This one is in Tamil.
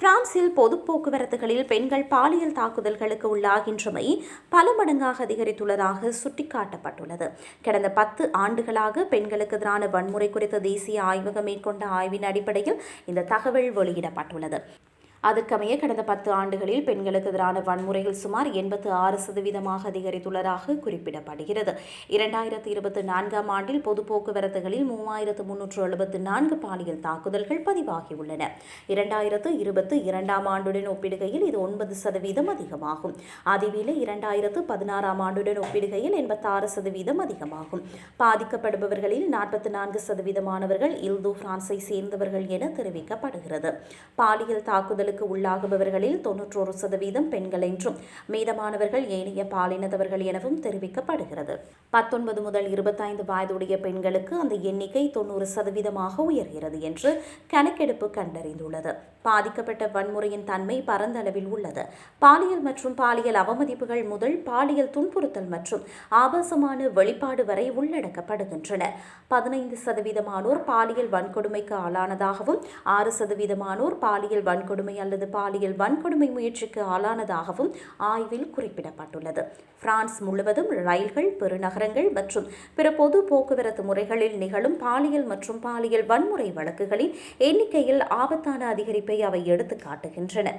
பிரான்சில் பொது போக்குவரத்துகளில் பெண்கள் பாலியல் தாக்குதல்களுக்கு உள்ளாகின்றமை பல மடங்காக அதிகரித்துள்ளதாக சுட்டிக்காட்டப்பட்டுள்ளது. கடந்த பத்து ஆண்டுகளாக பெண்களுக்கு எதிரான வன்முறை குறித்த தேசிய ஆய்வகம் மேற்கொண்ட ஆய்வின் அடிப்படையில் இந்த தகவல் வெளியிடப்பட்டுள்ளது. அதற்கமைய கடந்த பத்து ஆண்டுகளில் பெண்களுக்கு எதிரான வன்முறைகள் சுமார் எண்பத்து ஆறு சதவீதமாக அதிகரித்துள்ளதாக குறிப்பிடப்படுகிறது. இரண்டாயிரத்தி இருபத்தி நான்காம் ஆண்டில் பொது போக்குவரத்துகளில் மூவாயிரத்து முன்னூற்று எழுபத்து நான்கு பாலியல் தாக்குதல்கள் பதிவாகியுள்ளன. இரண்டாயிரத்து இருபத்து இரண்டாம் ஆண்டுடன் ஒப்பிடுகையில் இது ஒன்பது சதவீதம் அதிகமாகும். அதேவேளை இரண்டாயிரத்து பதினாறாம் ஆண்டுடன் ஒப்பிடுகையில் எண்பத்தாறு சதவீதம் அதிகமாகும். பாதிக்கப்படுபவர்களில் நாற்பத்தி நான்கு சதவீதமானவர்கள் இல்து பிரான்ஸை சேர்ந்தவர்கள் என தெரிவிக்கப்படுகிறது. பாலியல் தாக்குதல் தாக்குதலுக்கு உள்ளாகுபவர்களில் தொன்னூற்றோரு சதவீதம் பெண்கள் என்றும் மீதமானவர்கள் ஏனைய பாலினத்தவர்கள் எனவும் தெரிவிக்கப்படுகிறது. பத்தொன்பது முதல் இருபத்தைந்து வயதுடைய பெண்களுக்கு அந்த எண்ணிக்கை தொண்ணூறு சதவீதமாக உயர்கிறது என்று கணக்கெடுப்பு கண்டறிந்துள்ளது. பாதிக்கப்பட்ட வன்முறையின் தன்மை பரந்தளவில் உள்ளது. பாலியல் மற்றும் பாலியல் அவமதிப்புகள் முதல் பாலியல் துன்புறுத்தல் மற்றும் ஆபாசமான வெளிப்பாடு வரை உள்ளடக்கப்படுகின்றன. பதினைந்து சதவீதமானோர் பாலியல் வன்கொடுமைக்கு ஆளானதாகவும் ஆறு சதவீதமானோர் பாலியல் வன்கொடுமை அல்லது பாலியல் வன்கொடுமை முயற்சிக்கு ஆளானதாகவும் ஆய்வில் குறிப்பிடப்பட்டுள்ளது. பிரான்ஸ் முழுவதும் ரயில்கள் பெருநகரங்கள் மற்றும் பிற பொது போக்குவரத்து முறைகளில் நிகழும் பாலியல் மற்றும் பாலியல் வன்முறை வழக்குகளின் எண்ணிக்கையில் ஆபத்தான அதிகரிப்பை அவை எடுத்துக் காட்டுகின்றன.